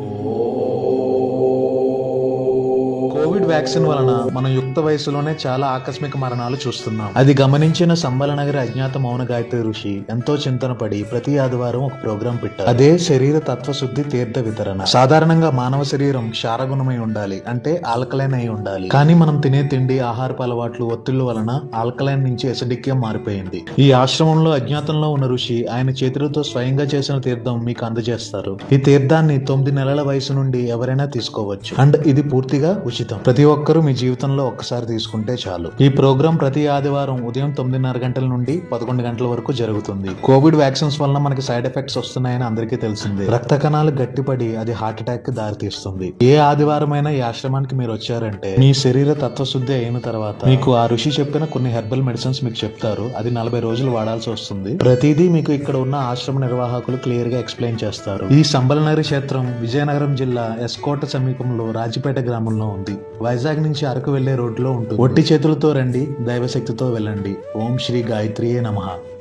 Oh. Covid vaccine వలన మనం యుక్త వయసులోనే చాలా ఆకస్మిక మరణాలు చూస్తున్నాం. అది గమనించిన సంబల నగరి అజ్ఞాత మౌన గాయత్రి ఋషి ఎంతో చింతన పడి ప్రతి ఆదివారం ఒక ప్రోగ్రాం పెట్టారు. అదే శరీర తత్వశుద్ధి తీర్థ వితరణ. సాధారణంగా మానవ శరీరం క్షారగుణమై ఉండాలి అంటే ఆల్కలైన్ అయి ఉండాలి. కానీ మనం తినే తిండి ఆహారపు అలవాట్లు ఒత్తిళ్ళ వలన ఆల్కలైన్ నుంచి ఎసిడిక్గా మారిపోయింది. ఈ ఆశ్రమంలో అజ్ఞాతంలో ఉన్న ఋషి ఆయన చేతులతో స్వయంగా చేసిన తీర్థం మీకు అందజేస్తారు. ఈ తీర్థాన్ని తొమ్మిది నెలల వయసు నుండి ఎవరైనా తీసుకోవచ్చు. అండ్ ఇది పూర్తిగా ఉచితం. ప్రతి ఒక్కరూ మీ జీవితంలో ఒక్కసారి తీసుకుంటే చాలు. ఈ ప్రోగ్రాం ప్రతి ఆదివారం ఉదయం తొమ్మిదిన్నర గంటల నుండి పదకొండు గంటల వరకు జరుగుతుంది. కోవిడ్ వ్యాక్సిన్స్ వలన మనకి సైడ్ ఎఫెక్ట్స్ వస్తున్నాయని అందరికీ తెలిసింది. రక్త కణాలు గట్టిపడి అది హార్ట్ అటాక్కి దారితీస్తుంది. ఏ ఆదివారం అయినా ఈ ఆశ్రమానికి మీరు వచ్చారంటే మీ శరీర తత్వశుద్ధి అయిన తర్వాత మీకు ఆ ఋషి చెప్పిన కొన్ని హెర్బల్ మెడిసిన్స్ మీకు చెప్తారు. అది నలభై రోజులు వాడాల్సి వస్తుంది. ప్రతిదీ మీకు ఇక్కడ ఉన్న ఆశ్రమ నిర్వాహకులు క్లియర్గా ఎక్స్ప్లెయిన్ చేస్తారు. ఈ సంబలనగరి క్షేత్రం విజయనగరం జిల్లా ఎస్కోట సమీపంలో రాజపేట గ్రామంలో ఉంది. వైజాగ్ నుంచి అరకు వెళ్ళే రోడ్లో ఉంటుంది. ఒట్టి చేతులతో రండి దైవశక్తితో వెళ్ళండి. ఓం శ్రీ గాయత్రియే నమః.